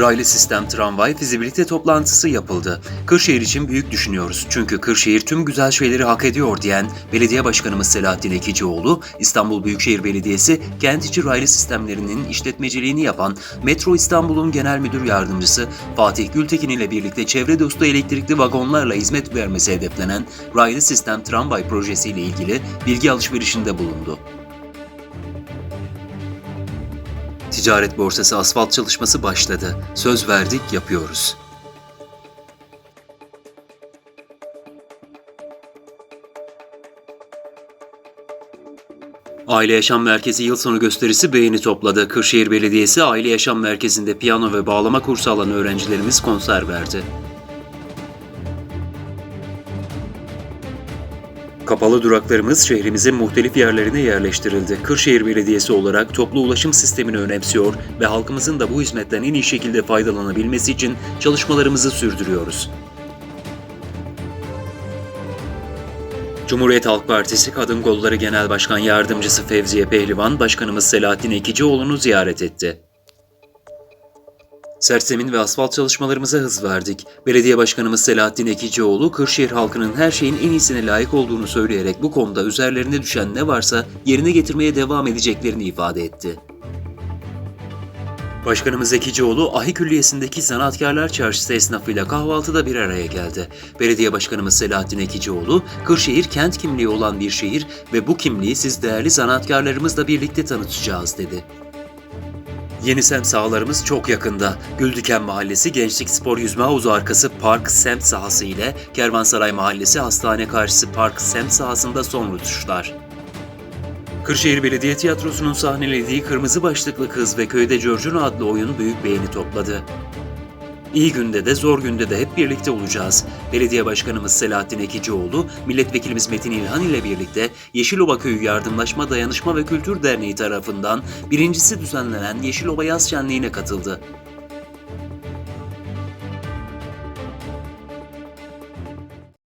Raylı sistem tramvay fizibilite toplantısı yapıldı. Kırşehir için büyük düşünüyoruz. Çünkü Kırşehir tüm güzel şeyleri hak ediyor diyen Belediye Başkanımız Selahattin Ekicioğlu, İstanbul Büyükşehir Belediyesi kent içi raylı sistemlerinin işletmeciliğini yapan Metro İstanbul'un Genel Müdür Yardımcısı Fatih Gültekin ile birlikte çevre dostu elektrikli vagonlarla hizmet vermesi hedeflenen raylı sistem tramvay projesiyle ilgili bilgi alışverişinde bulundu. Ticaret borsası asfalt çalışması başladı. Söz verdik, yapıyoruz. Aile Yaşam Merkezi yıl sonu gösterisi beğeni topladı. Kırşehir Belediyesi Aile Yaşam Merkezi'nde piyano ve bağlama kursu alan öğrencilerimiz konser verdi. Kapalı duraklarımız şehrimizin muhtelif yerlerine yerleştirildi. Kırşehir Belediyesi olarak toplu ulaşım sistemini önemsiyor ve halkımızın da bu hizmetten en iyi şekilde faydalanabilmesi için çalışmalarımızı sürdürüyoruz. Cumhuriyet Halk Partisi Kadın Kolları Genel Başkan Yardımcısı Fevziye Pehlivan, Başkanımız Selahattin Ekicioğlu'nu ziyaret etti. Sersemin ve asfalt çalışmalarımıza hız verdik. Belediye Başkanımız Selahattin Ekicioğlu, Kırşehir halkının her şeyin en iyisine layık olduğunu söyleyerek bu konuda üzerlerine düşen ne varsa yerine getirmeye devam edeceklerini ifade etti. Başkanımız Ekicioğlu, Ahi Külliyesi'ndeki Sanatkarlar Çarşısı esnafıyla kahvaltıda bir araya geldi. Belediye Başkanımız Selahattin Ekicioğlu, Kırşehir kent kimliği olan bir şehir ve bu kimliği siz değerli sanatkarlarımızla birlikte tanıtacağız dedi. Yeni semt sahalarımız çok yakında. Güldiken Mahallesi Gençlik Spor Yüzme Havuzu arkası Park semt sahası ile Kervansaray Mahallesi Hastane karşısı Park semt sahasında son rütuşlar. Kırşehir Belediye Tiyatrosu'nun sahnelediği Kırmızı Başlıklı Kız ve Köyde Curcuna adlı oyun büyük beğeni topladı. İyi günde de zor günde de hep birlikte olacağız. Belediye Başkanımız Selahattin Ekicioğlu, Milletvekilimiz Metin İlhan ile birlikte Yeşilova Köyü Yardımlaşma Dayanışma ve Kültür Derneği tarafından birincisi düzenlenen Yeşilova Yaz Şenliği'ne katıldı.